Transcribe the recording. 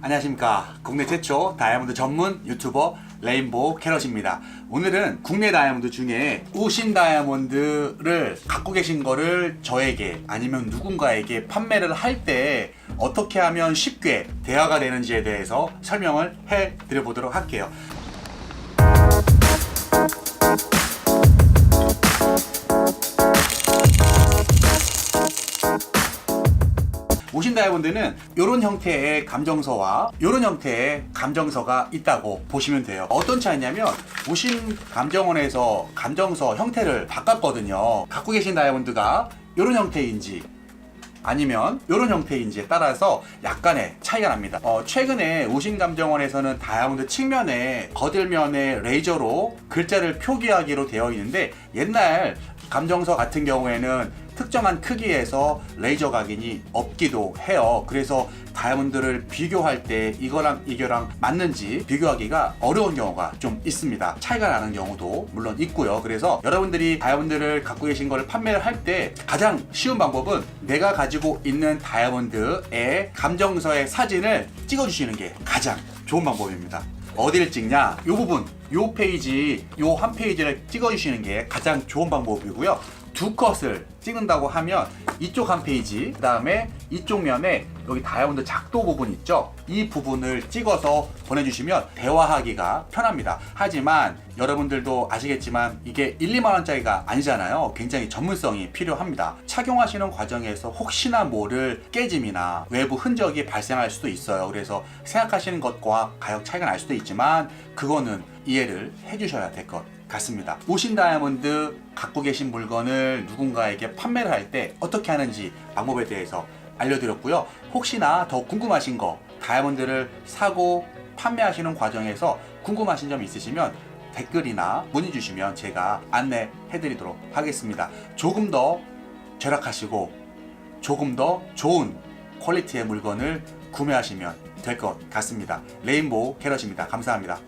안녕하십니까. 국내 최초 다이아몬드 전문 유튜버 레인보우 캐럿입니다. 오늘은 국내 다이아몬드 중에 우신 다이아몬드를 갖고 계신 거를 저에게 아니면 누군가에게 판매를 할 때 어떻게 하면 쉽게 대화가 되는지에 대해서 설명을 해 드려보도록 할게요. 오신 다이아몬드는 이런 형태의 감정서와 이런 형태의 감정서가 있다고 보시면 돼요. 어떤 차이냐면 오신 감정원에서 감정서 형태를 바꿨거든요. 갖고 계신 다이아몬드가 이런 형태인지 아니면 이런 형태인지에 따라서 약간의 차이가 납니다. 어, 최근에 우신감정원에서는 다이아몬드 측면에 거들면에 레이저로 글자를 표기하기로 되어 있는데 옛날 감정서 같은 경우에는 특정한 크기에서 레이저 각인이 없기도 해요. 그래서 다이아몬드를 비교할 때 이거랑 이거랑 맞는지 비교하기가 어려운 경우가 좀 있습니다. 차이가 나는 경우도 물론 있고요. 그래서 여러분들이 다이아몬드를 갖고 계신 거를 판매를 할 때 가장 쉬운 방법은 내가 가지고 있는 다이아몬드의 감정서의 사진을 찍어주시는 게 가장 좋은 방법입니다. 어디를 찍냐? 이 부분, 이 페이지, 이 한 페이지를 찍어주시는 게 가장 좋은 방법이고요. 두 컷을 찍는다고 하면 이쪽 한 페이지, 그 다음에 이쪽 면에 여기 다이아몬드 작도 부분 있죠? 이 부분을 찍어서 보내주시면 대화하기가 편합니다. 하지만 여러분들도 아시겠지만 이게 1, 2만원짜리가 아니잖아요. 굉장히 전문성이 필요합니다. 착용하시는 과정에서 혹시나 모를 깨짐이나 외부 흔적이 발생할 수도 있어요. 그래서 생각하시는 것과 가격 차이가 날 수도 있지만 그거는 이해를 해주셔야 될 것 같습니다. 오신 다이아몬드 갖고 계신 물건을 누군가에게 판매를 할 때 어떻게 하는지 방법에 대해서 알려드렸고요. 혹시나 더 궁금하신 거 다이아몬드를 사고 판매하시는 과정에서 궁금하신 점 있으시면 댓글이나 문의 주시면 제가 안내해 드리도록 하겠습니다. 조금 더 절약하시고 조금 더 좋은 퀄리티의 물건을 구매하시면 될 것 같습니다. 레인보우 캐럿입니다. 감사합니다.